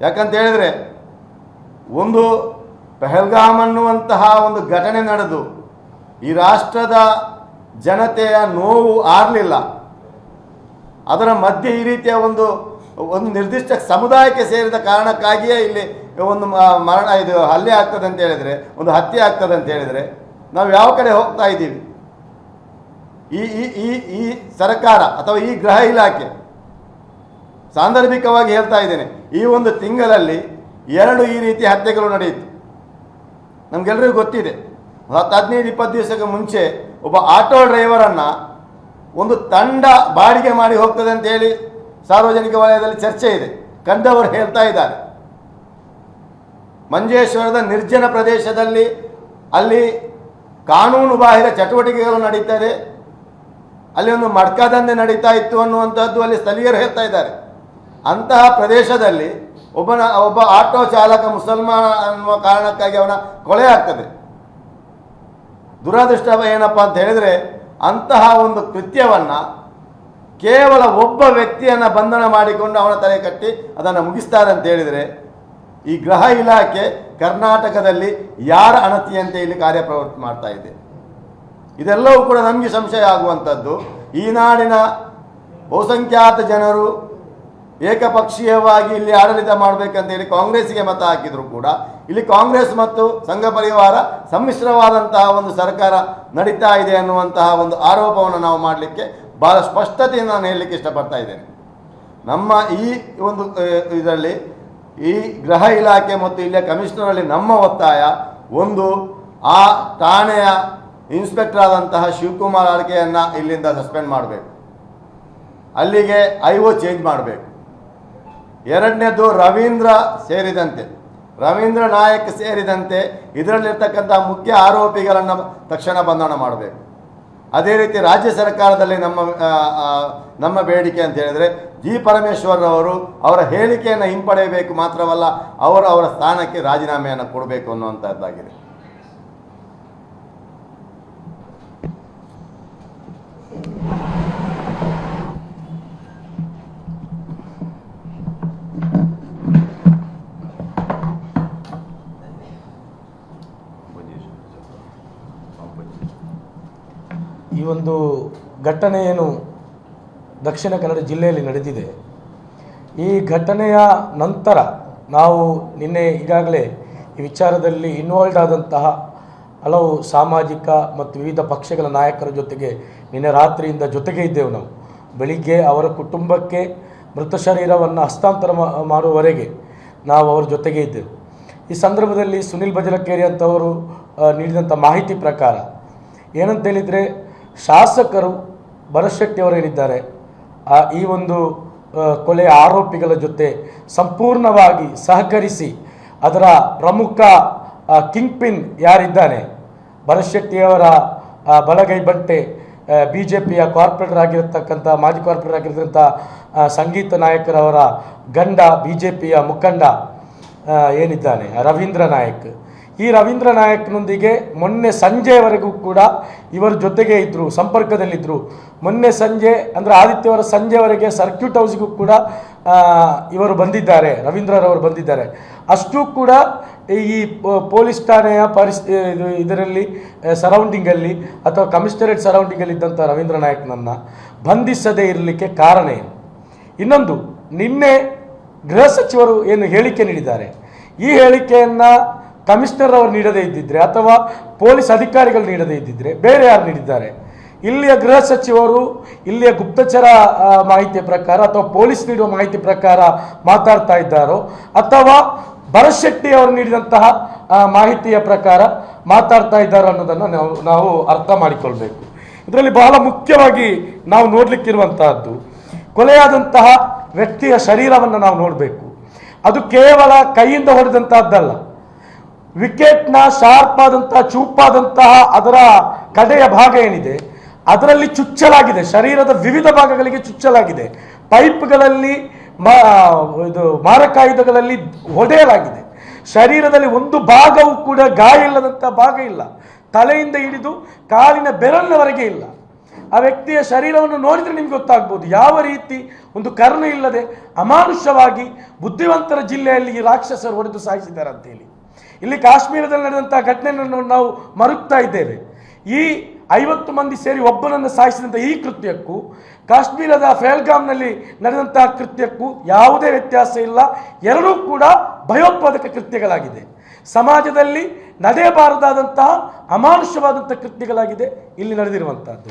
ಯಾಕಂತ ಹೇಳಿದರೆ ಒಂದು ಪೆಹಲ್ಗಾಮ್ ಅನ್ನುವಂತಹ ಒಂದು ಘಟನೆ ನಡೆದು ಈ ರಾಷ್ಟ್ರದ ಜನತೆಯ ನೋವು ಆರಲಿಲ್ಲ. ಅದರ ಮಧ್ಯೆ ಈ ರೀತಿಯ ಒಂದು ಒಂದು ನಿರ್ದಿಷ್ಟ ಸಮುದಾಯಕ್ಕೆ ಸೇರಿದ ಕಾರಣಕ್ಕಾಗಿಯೇ ಇಲ್ಲಿ ಒಂದು ಮರಣ, ಇದು ಹಲ್ಲೆ ಆಗ್ತದೆ ಅಂತ ಹೇಳಿದರೆ, ಒಂದು ಹತ್ಯೆ ಆಗ್ತದೆ ಅಂತ ಹೇಳಿದರೆ ನಾವು ಯಾವ ಕಡೆ ಹೋಗ್ತಾ ಇದ್ದೀವಿ? ಈ ಈ ಈ ಈ ಸರ್ಕಾರ ಅಥವಾ ಈ ಗೃಹ ಇಲಾಖೆ ಸಾಂದರ್ಭಿಕವಾಗಿ ಹೇಳ್ತಾ ಇದ್ದೇನೆ ಈ ಒಂದು ತಿಂಗಳಲ್ಲಿ ಎರಡು ಈ ರೀತಿ ಹತ್ಯೆಗಳು ನಡೆಯಿತು. ನಮಗೆಲ್ಲರಿಗೂ ಗೊತ್ತಿದೆ. ಹತ್ತು ಹದಿನೈದು, ಇಪ್ಪತ್ತು ದಿವಸಕ್ಕೆ ಮುಂಚೆ ಒಬ್ಬ ಆಟೋ ಡ್ರೈವರನ್ನು ಒಂದು ತಂಡ ಬಾಡಿಗೆ ಮಾಡಿ ಹೋಗ್ತದೆ ಅಂತ ಹೇಳಿ ಸಾರ್ವಜನಿಕ ವಲಯದಲ್ಲಿ ಚರ್ಚೆ ಇದೆ. ಕಂಡವರು ಹೇಳ್ತಾ ಇದ್ದಾರೆ. ಮಂಜೇಶ್ವರದ ನಿರ್ಜನ ಪ್ರದೇಶದಲ್ಲಿ ಅಲ್ಲಿ ಕಾನೂನು ಬಾಹಿರ ಚಟುವಟಿಕೆಗಳು ಇದೆ. ಅಲ್ಲಿ ಒಂದು ಮಡ್ಕದಂಧೆ ನಡೀತಾ ಇತ್ತು ಅನ್ನುವಂಥದ್ದು ಅಲ್ಲಿ ಸ್ಥಳೀಯರು ಹೇಳ್ತಾ ಇದ್ದಾರೆ. ಅಂತಹ ಪ್ರದೇಶದಲ್ಲಿ ಒಬ್ಬನ, ಒಬ್ಬ ಆಟೋ ಚಾಲಕ ಮುಸಲ್ಮಾನ ಅನ್ನುವ ಕಾರಣಕ್ಕಾಗಿ ಅವನ ಕೊಲೆ ಆಗ್ತದೆ. ದುರದೃಷ್ಟ ಏನಪ್ಪ ಅಂತ ಹೇಳಿದರೆ, ಅಂತಹ ಒಂದು ಕೃತ್ಯವನ್ನು ಕೇವಲ ಒಬ್ಬ ವ್ಯಕ್ತಿಯನ್ನು ಬಂಧನ ಮಾಡಿಕೊಂಡು ಅವನ ತಲೆ ಕಟ್ಟಿ ಅದನ್ನು ಮುಗಿಸ್ತಾರೆ ಅಂತ ಹೇಳಿದರೆ, ಈ ಗೃಹ ಇಲಾಖೆ ಕರ್ನಾಟಕದಲ್ಲಿ ಯಾರ ಅಣತಿಯಂತೆ ಇಲ್ಲಿ ಕಾರ್ಯಪ್ರವೃತ್ತಿ ಮಾಡ್ತಾ ಇದೆ? ಇದೆಲ್ಲವೂ ಕೂಡ ನಮಗೆ ಸಂಶಯ ಆಗುವಂಥದ್ದು. ಈ ನಾಡಿನ ಬಹುಸಂಖ್ಯಾತ ಜನರು ಏಕಪಕ್ಷೀಯವಾಗಿ ಇಲ್ಲಿ ಆಡಳಿತ ಮಾಡಬೇಕಂತ ಹೇಳಿ ಕಾಂಗ್ರೆಸ್ಗೆ ಮತ ಹಾಕಿದ್ರು ಕೂಡ. ಇಲ್ಲಿ ಕಾಂಗ್ರೆಸ್ ಮತ್ತು ಸಂಘ ಪರಿವಾರ ಸಮ್ಮಿಶ್ರವಾದಂತಹ ಒಂದು ಸರ್ಕಾರ ನಡೀತಾ ಇದೆ ಅನ್ನುವಂತಹ ಒಂದು ಆರೋಪವನ್ನು ನಾವು ಮಾಡಲಿಕ್ಕೆ ಬಹಳ ಸ್ಪಷ್ಟತೆಯನ್ನು ನಾನು ಹೇಳಲಿಕ್ಕೆ ಇಷ್ಟಪಡ್ತಾ ಇದ್ದೇನೆ. ನಮ್ಮ ಈ ಒಂದು ಇದರಲ್ಲಿ ಈ ಗೃಹ ಇಲಾಖೆ ಮತ್ತು ಇಲ್ಲಿಯ ಕಮಿಷನರಲ್ಲಿ ನಮ್ಮ ಒತ್ತಾಯ ಒಂದು, ಆ ಠಾಣೆಯ ಇನ್ಸ್ಪೆಕ್ಟರ್ ಆದಂತಹ ಶಿವಕುಮಾರ್ ಆಳ್ಕೆಯನ್ನು ಇಲ್ಲಿಂದ ಸಸ್ಪೆಂಡ್ ಮಾಡಬೇಕು. ಅಲ್ಲಿಗೆ ಐ ಚೇಂಜ್ ಮಾಡಬೇಕು. ಎರಡನೇದು ರವೀಂದ್ರ ಸೇರಿದಂತೆ. ರವೀಂದ್ರ ನಾಯಕ್ ಸೇರಿದಂತೆ ಇದರಲ್ಲಿರ್ತಕ್ಕಂಥ ಮುಖ್ಯ ಆರೋಪಿಗಳನ್ನು ತಕ್ಷಣ ಬಂಧನ ಮಾಡಬೇಕು. ಅದೇ ರೀತಿ ರಾಜ್ಯ ಸರ್ಕಾರದಲ್ಲಿ ನಮ್ಮ ನಮ್ಮ ಬೇಡಿಕೆ ಅಂತ ಹೇಳಿದರೆ ಜಿ ಪರಮೇಶ್ವರ್ ಅವರು ಅವರ ಹೇಳಿಕೆಯನ್ನು ಹಿಂಪಡೆಯಬೇಕು ಮಾತ್ರವಲ್ಲ ಅವರು ಅವರ ಸ್ಥಾನಕ್ಕೆ ರಾಜೀನಾಮೆಯನ್ನು ಕೊಡಬೇಕು ಅನ್ನುವಂಥದ್ದಾಗಿದೆ ಈ ಒಂದು ಘಟನೆ ಏನು ದಕ್ಷಿಣ ಕನ್ನಡ ಜಿಲ್ಲೆಯಲ್ಲಿ ನಡೆದಿದೆ. ಈ ಘಟನೆಯ ನಂತರ ನಾವು ನಿನ್ನೆ ಈಗಾಗಲೇ ಈ ವಿಚಾರದಲ್ಲಿ ಇನ್ವಾಲ್ವ್ ಆದಂತಹ ಹಲವು ಸಾಮಾಜಿಕ ಮತ್ತು ವಿವಿಧ ಪಕ್ಷಗಳ ನಾಯಕರ ಜೊತೆಗೆ ನಿನ್ನೆ ರಾತ್ರಿಯಿಂದ ಜೊತೆಗೆ ಇದ್ದೆವು ನಾವು. ಬೆಳಿಗ್ಗೆ ಅವರ ಕುಟುಂಬಕ್ಕೆ ಮೃತ ಶರೀರವನ್ನು ಹಸ್ತಾಂತರ ಮಾಡುವವರೆಗೆ ನಾವು ಅವರ ಜೊತೆಗೆ ಇದ್ದೆವು. ಈ ಸಂದರ್ಭದಲ್ಲಿ ಸುನಿಲ್ ಬಜರಕೇರಿ ಅಂತವರು ನೀಡಿದಂಥ ಮಾಹಿತಿ ಪ್ರಕಾರ ಏನಂತ ಹೇಳಿದರೆ ಶಾಸಕರು ಆ ಈ ಒಂದು ಕೊಲೆ ಆರೋಪಿಗಳ ಜೊತೆ ಸಂಪೂರ್ಣವಾಗಿ ಸಹಕರಿಸಿ ಅದರ ಪ್ರಮುಖ ಕಿಂಗ್ ಪಿನ್ ಯಾರಿದ್ದಾನೆ ಶೆಟ್ಟಿಯವರ ಬಲಗೈ ಬಂಟೆ ಬಿ ಜೆ ಪಿಯ ಕಾರ್ಪೊರೇಟರ್ ಆಗಿರತಕ್ಕಂಥ, ಮಾಜಿ ಕಾರ್ಪೊರೇಟರ್ ಆಗಿರತಕ್ಕಂಥ ಸಂಗೀತ ನಾಯಕರವರ ಗಂಡ ಬಿ ಜೆ ಪಿಯ ಮುಖಂಡ ಏನಿದ್ದಾನೆ? ರವೀಂದ್ರ ನಾಯಕ್. ಈ ರವೀಂದ್ರ ನಾಯಕ್ನೊಂದಿಗೆ ಮೊನ್ನೆ ಸಂಜೆವರೆಗೂ ಕೂಡ ಇವರ ಜೊತೆಗೆ ಇದ್ದರು ಸಂಪರ್ಕದಲ್ಲಿದ್ದರು ಮೊನ್ನೆ ಸಂಜೆ, ಅಂದರೆ ಆದಿತ್ಯವಾರ ಸಂಜೆವರೆಗೆ ಸರ್ಕ್ಯೂಟ್ ಹೌಸ್ಗೂ ಕೂಡ ಇವರು ಬಂದಿದ್ದಾರೆ ರವೀಂದ್ರರವರು ಬಂದಿದ್ದಾರೆ. ಅಷ್ಟೂ ಕೂಡ ಈ ಪೊಲೀಸ್ ಠಾಣೆಯ ಪರಿಸ್ ಇದು, ಇದರಲ್ಲಿ ಸರೌಂಡಿಂಗಲ್ಲಿ, ಅಥವಾ ಕಮಿಷನರೇಟ್ ಸರೌಂಡಿಂಗಲ್ಲಿ ಇದ್ದಂಥ ರವೀಂದ್ರ ನಾಯಕ್ನನ್ನು ಬಂಧಿಸದೇ ಇರಲಿಕ್ಕೆ ಕಾರಣ ಏನು? ಇನ್ನೊಂದು, ನಿನ್ನೆ ಗೃಹ ಸಚಿವರು ಏನು ಹೇಳಿಕೆ ನೀಡಿದ್ದಾರೆ? ಈ ಹೇಳಿಕೆಯನ್ನು ಕಮಿಷನರ್ ಅವರು ನೀಡದೇ ಇದ್ದಿದ್ರೆ ಅಥವಾ ಪೊಲೀಸ್ ಅಧಿಕಾರಿಗಳು ನೀಡದೇ ಇದ್ದಿದ್ರೆ ಬೇರೆ ಯಾರು ನೀಡಿದ್ದಾರೆ? ಇಲ್ಲಿಯ ಗೃಹ ಸಚಿವರು, ಇಲ್ಲಿಯ ಗುಪ್ತಚರ ಮಾಹಿತಿಯ ಪ್ರಕಾರ ಅಥವಾ ಪೊಲೀಸ್ ನೀಡುವ ಮಾಹಿತಿ ಪ್ರಕಾರ ಮಾತಾಡ್ತಾ ಇದ್ದಾರೋ ಅಥವಾ ಭರಶೆಟ್ಟಿ ಅವರು ನೀಡಿದಂತಹ ಮಾಹಿತಿಯ ಪ್ರಕಾರ ಮಾತಾಡ್ತಾ ಇದ್ದಾರೋ ಅನ್ನೋದನ್ನು ನಾವು ನಾವು ಅರ್ಥ ಮಾಡಿಕೊಳ್ಬೇಕು. ಇದರಲ್ಲಿ ಬಹಳ ಮುಖ್ಯವಾಗಿ ನಾವು ನೋಡಲಿಕ್ಕಿರುವಂತಹದ್ದು, ಕೊಲೆಯಾದಂತಹ ವ್ಯಕ್ತಿಯ ಶರೀರವನ್ನು ನಾವು ನೋಡಬೇಕು. ಅದು ಕೇವಲ ಕೈಯಿಂದ ಹೊಡೆದಂತಹದ್ದಲ್ಲ. ವಿಕೆಟ್ನ ಶಾರ್ಪ್ ಆದಂತಹ ಚೂಪಾದಂತಹ ಅದರ ಕಡೆಯ ಭಾಗ ಏನಿದೆ, ಅದರಲ್ಲಿ ಚುಚ್ಚಲಾಗಿದೆ. ಶರೀರದ ವಿವಿಧ ಭಾಗಗಳಿಗೆ ಚುಚ್ಚಲಾಗಿದೆ. ಪೈಪ್ಗಳಲ್ಲಿ ಮಾ, ಇದು ಮಾರಕಾಯುಧಗಳಲ್ಲಿ ಹೊಡೆಯಲಾಗಿದೆ ಶರೀರದಲ್ಲಿ ಒಂದು ಭಾಗವೂ ಕೂಡ ಗಾಯ ಇಲ್ಲದಂಥ ಭಾಗ ಇಲ್ಲ. ತಲೆಯಿಂದ ಹಿಡಿದು ಕಾಲಿನ ಬೆರಳಿನವರೆಗೆ ಇಲ್ಲ. ಆ ವ್ಯಕ್ತಿಯ ಶರೀರವನ್ನು ನೋಡಿದರೆ ನಿಮ್ಗೆ ಗೊತ್ತಾಗ್ಬೋದು. ಯಾವ ರೀತಿ ಒಂದು ಕರ್ಣ ಇಲ್ಲದೆ ಅಮಾನುಷವಾಗಿ ಬುದ್ಧಿವಂತರ ಜಿಲ್ಲೆಯಲ್ಲಿ ಈ ರಾಕ್ಷಸರು ಹೊಡೆದು ಸಾಯಿಸಿದ್ದಾರೆ ಅಂತೇಳಿ ಇಲ್ಲಿ ಕಾಶ್ಮೀರದಲ್ಲಿ ನಡೆದಂತಹ ಘಟನೆಯನ್ನು ನಾವು ಮರುಗ್ತಾ ಇದ್ದೇವೆ. ಈ ಐವತ್ತು ಮಂದಿ ಸೇರಿ ಒಬ್ಬನನ್ನು ಸಾಯಿಸಿದಂಥ ಈ ಕೃತ್ಯಕ್ಕೂ, ಕಾಶ್ಮೀರದ ಫೇಲ್ಗಾಮ್ನಲ್ಲಿ ನಡೆದಂತಹ ಕೃತ್ಯಕ್ಕೂ ಯಾವುದೇ ವ್ಯತ್ಯಾಸ ಇಲ್ಲ. ಎರಡೂ ಕೂಡ ಭಯೋತ್ಪಾದಕ ಕೃತ್ಯಗಳಾಗಿದೆ. ಸಮಾಜದಲ್ಲಿ ನಡೆಯಬಾರದಾದಂತಹ ಅಮಾನುಷವಾದಂತಹ ಕೃತ್ಯಗಳಾಗಿದೆ. ಇಲ್ಲಿ ನಡೆದಿರುವಂತಹದ್ದು.